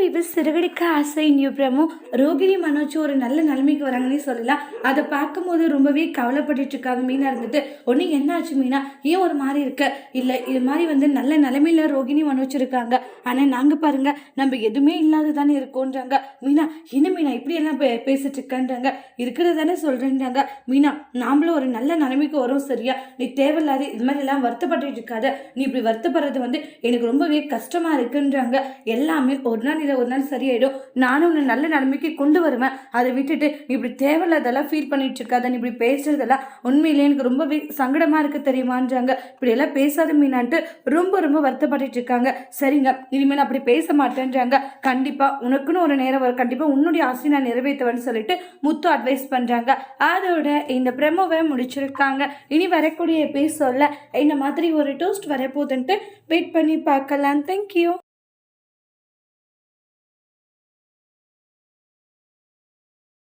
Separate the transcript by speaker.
Speaker 1: Weave சிறுகடிக்க ஆசை new promo Rohini Manoj ஒரு நல்ல நிலைமைக்கு வராங்கன்னே சொல்லலாம். அதை பார்க்கும்போது ரொம்பவே கவலைப்பட்டுட்டு இருக்காங்க மீனா இருந்துட்டு. ஒன்று என்ன ஆச்சு மீனா? ஏன் ஒரு மாதிரி இருக்க? இல்லை இது மாதிரி வந்து நல்ல நிலைமையில ரோகிணி மனோஜ் இருக்காங்க. ஆனால் நாங்கள் பாருங்க நம்ம எதுவுமே இல்லாத தானே இருக்கோன்றாங்க. மீனா என்ன மீனா இப்படியெல்லாம் பே பேசிட்டு இருக்கன்றாங்க இருக்கிறது தானே சொல்கிறேன்றாங்க மீனா நாமளும் ஒரு நல்ல நிலைமைக்கு வரும் சரியா? நீ தேவையில்லாத இது மாதிரி எல்லாம் வருத்தப்பட்டுட்டு இருக்காத நீ இப்படி வருத்தப்படுறது வந்து எனக்கு ரொம்பவே கஷ்டமா இருக்குன்றாங்க. எல்லாமே ஒரு நாள் இல்லை ஒரு நாள் சரியாயிடும். நானும் உன்னை நல்ல நிலைமைக்கு கொண்டு வருவேன். அதை விட்டுட்டு நீ இப்படி தேவையில்லாதெல்லாம் ஃபீல் பண்ணிட்டு இருக்காத நீ இப்படி பேசுறதெல்லாம் உண்மையிலே எனக்கு ரொம்பவே சங்கடமா இருக்கு தெரியுமான்றாங்க. இப்படி எல்லாம் பேசாத மீனான்ட்டு ரொம்ப ரொம்ப வருத்தப்பட்டுட்டு இருக்காங்க. சரிங்க இனிமேல் அப்படி பேச மாட்டேன்றாங்க. கண்டிப்பா உனக்குன்னு ஒரு நேரம் வரும். கண்டிப்பாக உன்னுடைய ஆசையை நான் நிறைவேற்றுவேன்னு சொல்லிட்டு முத்து அட்வைஸ் பண்றாங்க. அதோட இந்த பிரமோவை முடிச்சிருக்காங்க. இனி வரக்கூடிய எபிசோட்ல இந்த மாதிரி ஒரு டோஸ்ட் வரப்போகுதுன்ட்டு வெயிட் பண்ணி பார்க்கலாம். தேங்க்யூ